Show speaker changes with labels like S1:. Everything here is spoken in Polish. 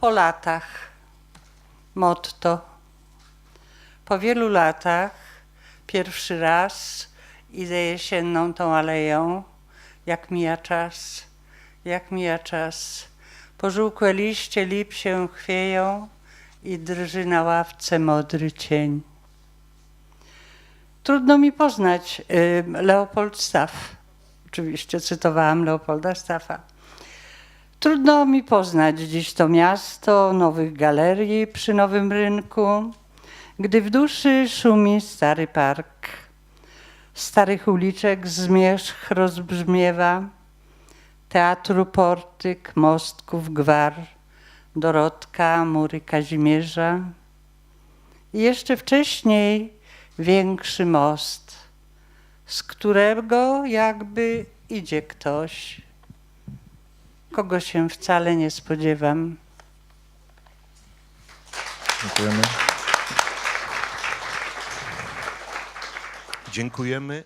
S1: Po latach. Motto. Po wielu latach pierwszy raz idę jesienną tą aleją. Jak mija czas, jak mija czas. Pożółkłe liście lip się chwieją i drży na ławce modry cień. Trudno mi poznać y, Leopold Staff. Oczywiście cytowałam Leopolda Staffa. Trudno mi poznać dziś to miasto nowych galerii przy nowym rynku, gdy w duszy szumi stary park. Starych uliczek zmierzch rozbrzmiewa, teatru portyk, mostków gwar, Dorotka, mury Kazimierza. I jeszcze wcześniej większy most, z którego jakby idzie ktoś, kogo się wcale nie spodziewam.
S2: Dziękujemy.
S3: Dziękujemy.